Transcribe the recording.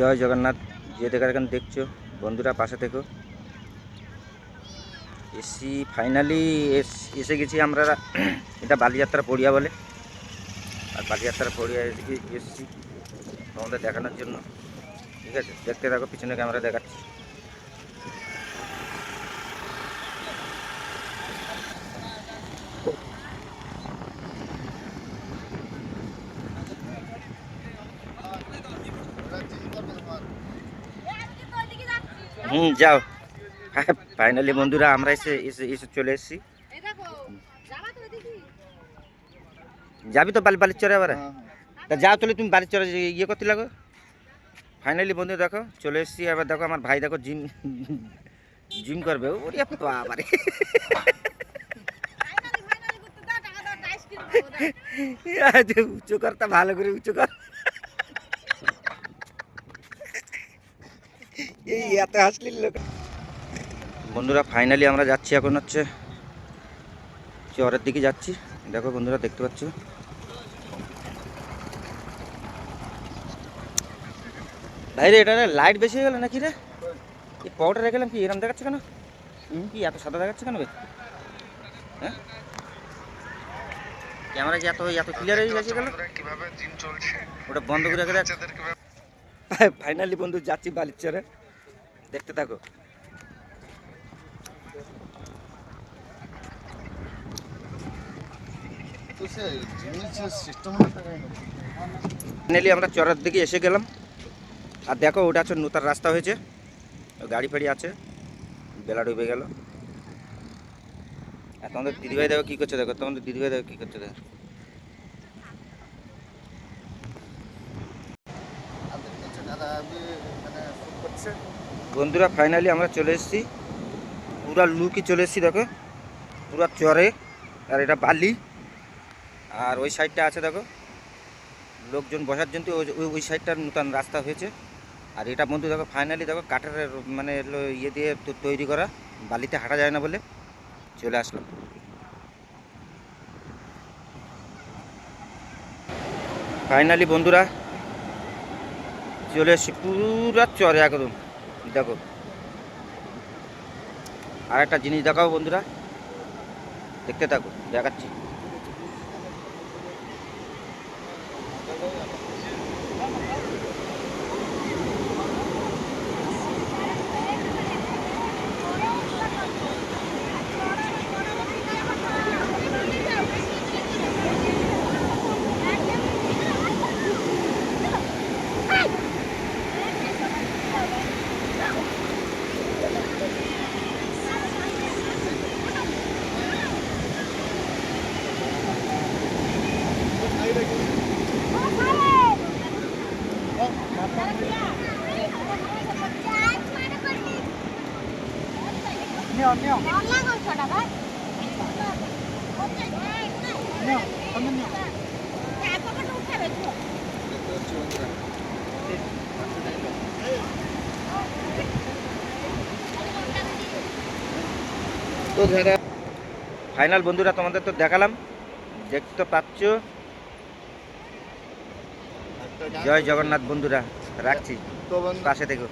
জয় জগন্নাথ, যে দেখার এখানে দেখছ, বন্ধুরা পাশে থেকো। এসি ফাইনালি এসে গেছি আমরা, এটা বালিযাত্রা পড়িয়া বলে। আর বালিযাত্রা পড়িয়া এসে- এসেছি তোমাদের দেখানোর জন্য। ঠিক আছে, দেখতে থাকো, পিছনে ক্যামেরা দেখাচ্ছি। হুম যাও। ফাইনালি বন্ধুরা আমরা এসে এসে এসে চলে এসেছি। যাবি তো বালি বালির চরে আবার? তা যাও তাহলে তুমি বালির চরে যে ইয়ে করতে লাগো। ফাইনালি বন্ধু দেখো চলে এসেছি। এবার দেখো আমার ভাই দেখো জিম জিম করবে। ওরে বাবারে। আজ উঁচু করতে ভালো করে উঁচু কর। এই এত হাসলির লোক। বন্ধুরা ফাইনালি আমরা যাচ্ছি এখন হচ্ছে চরের দিকে যাচ্ছি। দেখো বন্ধুরা দেখতে পাচ্ছ? ভাই রে এটা লাইট বেশি হয়ে গেল নাকি রে? এই পাউডার রেখেলাম কি? এরকম দেখাচ্ছে কেন? কি এত সাদা দেখাচ্ছে কেন বে? হ্যাঁ? ক্যামেরা কি এত এত ক্লিয়ার হয়ে গেছে কেন? কীভাবে দিন চলছে? ওটা বন্ধ করে রেখে ফাইনালি বন্ধু যাচ্ছি বালির চরে। দেখতে থাকো। ফাইনালি আমরা চরের দিকে এসে গেলাম। আর দেখো, ওটা আছে নতুন রাস্তা হয়েছে। গাড়ি ফাড়ি আছে। বেলা ডুবে গেল। আর তোমাদের দিদিভাই দেখো কী করছে দেখো, তোমাদের দিদিভাই দেখো কী করছে দেখো। মানে করছে। বন্ধুরা ফাইনালি আমরা চলে এসেছি। পুরা লুকই চলে এসেছি, দেখো। পুরা চরে, আর এটা বালি। আর ওই সাইডটা আছে, দেখো। লোকজন বসার জন্য ওই- ওই সাইডটার নতুন রাস্তা হয়েছে। আর এটা বন্ধু, দেখো ফাইনালি দেখো, কাঠের মানে ইয়ে দিয়ে তো- তৈরি করা। বালিতে হাঁটা যায় না বলে চলে আসলাম। ফাইনালি বন্ধুরা, চলে এসেছি পুরা চরে একদম। দেখো। আর একটা জিনিস দেখাও বন্ধুরা। দেখতে থাকো দেখাচ্ছি। তো ফাইনাল বন্ধুরা তোমাদের তো দেখালাম দেখতে পাচ্ছ? জয় জগন্নাথ বন্ধুরা রাখছি তো পাশে থেকো।